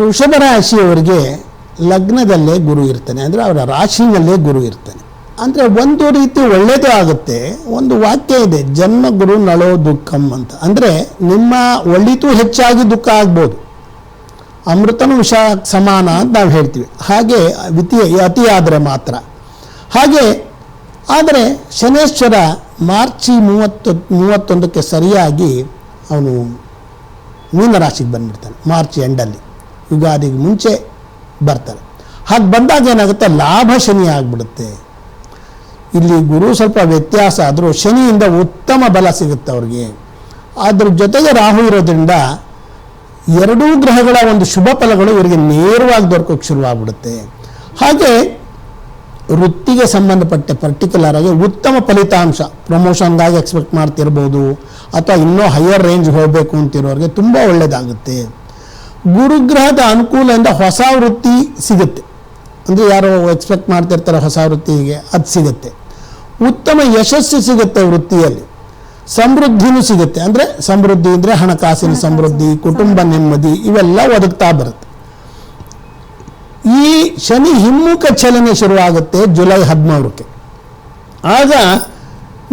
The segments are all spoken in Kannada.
ವೃಷಭ ರಾಶಿಯವರಿಗೆ ಲಗ್ನದಲ್ಲೇ ಗುರು ಇರ್ತಾನೆ, ಅಂದರೆ ಅವರ ರಾಶಿಯಲ್ಲೇ ಗುರು ಇರ್ತಾನೆ. ಅಂದರೆ ಒಂದು ರೀತಿ ಒಳ್ಳೆಯದು ಆಗುತ್ತೆ, ಒಂದು ವಾಕ್ಯ ಇದೆ, ಜನ್ಮ ಗುರು ನಳೋ ದುಃಖಂ ಅಂತ. ಅಂದರೆ ನಿಮ್ಮ ಒಳಿತು ಹೆಚ್ಚಾಗಿ ದುಃಖ ಆಗ್ಬೋದು. ಅಮೃತನು ವಿಷ ಸಮಾನ ಅಂತ ನಾವು ಹೇಳ್ತೀವಿ. ಹಾಗೆ ವಿತಿ ಅತಿ ಆದರೆ ಮಾತ್ರ. ಹಾಗೆ, ಆದರೆ ಶನೇಶ್ವರ ಮಾರ್ಚಿ ಮೂವತ್ತು, ಮೂವತ್ತೊಂದಕ್ಕೆ ಸರಿಯಾಗಿ ಅವನು ಮೀನರಾಶಿಗೆ ಬಂದ್ಬಿಡ್ತಾನೆ, ಮಾರ್ಚ್ ಎಂಡಲ್ಲಿ. ಯುಗಾದಿಗೆ ಮುಂಚೆ ಬರ್ತಾರೆ. ಹಾಗೆ ಬಂದಾಗ ಏನಾಗುತ್ತೆ? ಲಾಭ ಶನಿ ಆಗಿಬಿಡುತ್ತೆ. ಇಲ್ಲಿ ಗುರು ಸ್ವಲ್ಪ ವ್ಯತ್ಯಾಸ ಆದರೂ ಶನಿಯಿಂದ ಉತ್ತಮ ಬಲ ಸಿಗುತ್ತೆ ಅವ್ರಿಗೆ. ಅದ್ರ ಜೊತೆಗೆ ರಾಹು ಇರೋದ್ರಿಂದ ಎರಡೂ ಗ್ರಹಗಳ ಒಂದು ಶುಭ ಫಲಗಳು ಇವರಿಗೆ ನೇರವಾಗಿ ದೊರಕೋಕ್ಕೆ ಶುರುವಾಗ್ಬಿಡುತ್ತೆ. ಹಾಗೆ ವೃತ್ತಿಗೆ ಸಂಬಂಧಪಟ್ಟ ಪರ್ಟಿಕ್ಯುಲರ್ ಆಗಿ ಉತ್ತಮ ಫಲಿತಾಂಶ ಪ್ರಮೋಷನ್ಗಾಗಿ ಎಕ್ಸ್ಪೆಕ್ಟ್ ಮಾಡ್ತಿರ್ಬೋದು, ಅಥವಾ ಇನ್ನೂ ಹೈಯರ್ ರೇಂಜ್ ಹೋಗಬೇಕು ಅಂತಿರೋರಿಗೆ ತುಂಬ ಒಳ್ಳೆಯದಾಗುತ್ತೆ ಗುರುಗ್ರಹದ ಅನುಕೂಲದಿಂದ ಹೊಸ ವೃತ್ತಿ ಸಿಗುತ್ತೆ. ಅಂದರೆ ಯಾರೋ ಎಕ್ಸ್ಪೆಕ್ಟ್ ಮಾಡ್ತಿರ್ತಾರೆ ಹೊಸ ವೃತ್ತಿಗೆ ಅದು ಸಿಗುತ್ತೆ. ಉತ್ತಮ ಯಶಸ್ಸು ಸಿಗುತ್ತೆ ವೃತ್ತಿಯಲ್ಲಿ. ಸಮೃದ್ಧಿನೂ ಸಿಗುತ್ತೆ. ಅಂದರೆ ಸಮೃದ್ಧಿ ಅಂದರೆ ಹಣಕಾಸಿನ ಸಮೃದ್ಧಿ ಕುಟುಂಬ ನೆಮ್ಮದಿ ಇವೆಲ್ಲ ಒದಗ್ತಾ ಬರುತ್ತೆ. ಈ ಶನಿ ಹಿಮ್ಮುಖ ಚಲನೆ ಶುರುವಾಗುತ್ತೆ ಜುಲೈ ಹದಿಮೂರಕ್ಕೆ. ಆಗ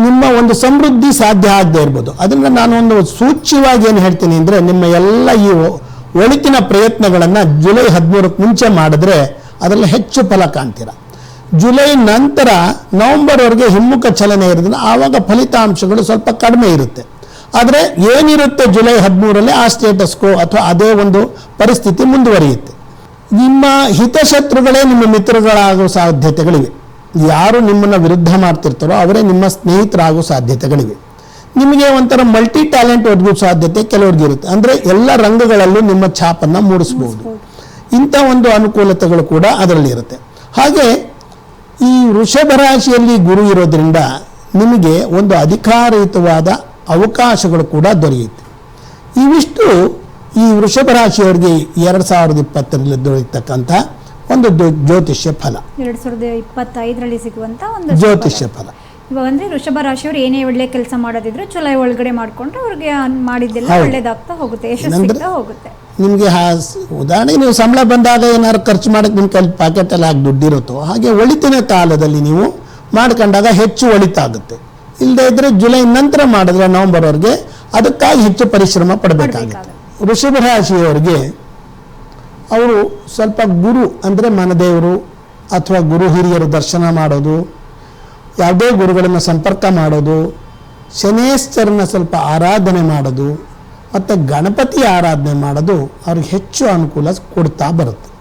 ನಿಮ್ಮ ಒಂದು ಸಮೃದ್ಧಿ ಸಾಧ್ಯ ಆಗದೆ ಇರ್ಬೋದು. ಅದರಿಂದ ನಾನು ಒಂದು ಸೂಚ್ಯವಾಗಿ ಏನು ಹೇಳ್ತೀನಿ ಅಂದರೆ ನಿಮ್ಮ ಎಲ್ಲ ಈ ಒಳಿತಿನ ಪ್ರಯತ್ನಗಳನ್ನು ಜುಲೈ ಹದಿಮೂರಕ್ಕೆ ಮುಂಚೆ ಮಾಡಿದ್ರೆ ಅದರಲ್ಲಿ ಹೆಚ್ಚು ಫಲ ಕಾಣ್ತೀರ. ಜುಲೈ ನಂತರ ನವೆಂಬರ್ವರೆಗೆ ಹಿಮ್ಮುಖ ಚಲನೆ ಇರೋದ್ರಿಂದ ಆವಾಗ ಫಲಿತಾಂಶಗಳು ಸ್ವಲ್ಪ ಕಡಿಮೆ ಇರುತ್ತೆ. ಆದರೆ ಏನಿರುತ್ತೆ ಜುಲೈ ಹದಿಮೂರರಲ್ಲಿ ಆ ಸ್ಟೇಟಸ್ ಕೋ ಅಥವಾ ಅದೇ ಒಂದು ಪರಿಸ್ಥಿತಿ ಮುಂದುವರಿಯುತ್ತೆ. ನಿಮ್ಮ ಹಿತಶತ್ರುಗಳೇ ನಿಮ್ಮ ಮಿತ್ರಗಳಾಗೋ ಸಾಧ್ಯತೆಗಳಿವೆ. ಯಾರು ನಿಮ್ಮನ್ನು ವಿರುದ್ಧ ಮಾಡ್ತಿರ್ತಾರೋ ಅವರೇ ನಿಮ್ಮ ಸ್ನೇಹಿತರಾಗೋ ಸಾಧ್ಯತೆಗಳಿವೆ. ನಿಮಗೆ ಒಂಥರ ಮಲ್ಟಿ ಟ್ಯಾಲೆಂಟ್ ಒದಗೋ ಸಾಧ್ಯತೆ ಕೆಲವ್ರಿಗೆ ಇರುತ್ತೆ. ಅಂದರೆ ಎಲ್ಲ ರಂಗಗಳಲ್ಲೂ ನಿಮ್ಮ ಛಾಪನ್ನು ಮೂಡಿಸ್ಬೋದು. ಇಂಥ ಒಂದು ಅನುಕೂಲತೆಗಳು ಕೂಡ ಅದರಲ್ಲಿ ಇರುತ್ತೆ. ಹಾಗೆ ಈ ವೃಷಭ ರಾಶಿಯಲ್ಲಿ ಗುರು ಇರೋದ್ರಿಂದ ನಿಮಗೆ ಒಂದು ಅಧಿಕಾರಯುತವಾದ ಅವಕಾಶಗಳು ಕೂಡ ದೊರೆಯುತ್ತೆ. ಇವಿಷ್ಟು ಈ ವೃಷಭ ರಾಶಿಯವರಿಗೆ ಎರಡು ಸಾವಿರದ ಇಪ್ಪತ್ತರಲ್ಲಿ ದೊರೆಯತಕ್ಕಂಥ ಒಂದು ಜ್ಯೋತಿಷ್ಯ ಫಲ. ಎರಡು ಸಾವಿರದ ಇಪ್ಪತ್ತೈದರಲ್ಲಿ ಸಿಗುವಂಥ ಒಂದು ಜ್ಯೋತಿಷ್ಯ ಫಲ. ಇವಾಗ ಅಂದ್ರೆ ಋಷಭ ರಾಶಿಯವರು ಏನೇ ಒಳ್ಳೆ ಕೆಲಸ ಮಾಡೋದಿದ್ರು ಜುಲೈ ಒಳಗಡೆ ಮಾಡ್ಕೊಂಡ್ರೆ ಅವ್ರಿಗೆ ಮಾಡಿದ್ದೆಲ್ಲ ಹೌದು. ಒಳ್ಳೇದಾಗ್ತಾ ಹೋಗುತ್ತೆ ಹೋಗುತ್ತೆ. ನಿಮಗೆ ಉದಾಹರಣೆಗೆ ನೀವು ಸಂಬಳ ಬಂದಾಗ ಏನಾದ್ರು ಖರ್ಚು ಮಾಡಕ್ಕೆ ನಿಮ್ಮ ಕೈ ಪಾಕೆಟಲ್ಲಿ ಹಾಕಿ ದುಡ್ಡಿರುತ್ತೋ ಹಾಗೆ ಒಳಿತಿನ ಕಾಲದಲ್ಲಿ ನೀವು ಮಾಡ್ಕೊಂಡಾಗ ಹೆಚ್ಚು ಒಳಿತಾಗುತ್ತೆ. ಇಲ್ಲದೆ ಇದ್ರೆ ಜುಲೈ ನಂತರ ಮಾಡಿದ್ರೆ ನವೆಂಬರ್ವರೆಗೆ ಅದಕ್ಕಾಗಿ ಹೆಚ್ಚು ಪರಿಶ್ರಮ ಪಡಬೇಕಾಗುತ್ತೆ. ಋಷಭ ರಾಶಿಯವರಿಗೆ ಅವರು ಸ್ವಲ್ಪ ಗುರು ಅಂದರೆ ಮನದೇವರು ಅಥವಾ ಗುರು ಹಿರಿಯರು ದರ್ಶನ ಮಾಡೋದು ಯಾವುದೇ ಗುರುಗಳನ್ನು ಸಂಪರ್ಕ ಮಾಡೋದು ಶನೇಶ್ವರನ ಸ್ವಲ್ಪ ಆರಾಧನೆ ಮಾಡೋದು, ಮತ್ತು ಗಣಪತಿ ಆರಾಧನೆ ಮಾಡೋದು ಅವ್ರಿಗೆ ಹೆಚ್ಚು ಅನುಕೂಲ ಕೊಡ್ತಾ ಬರುತ್ತೆ.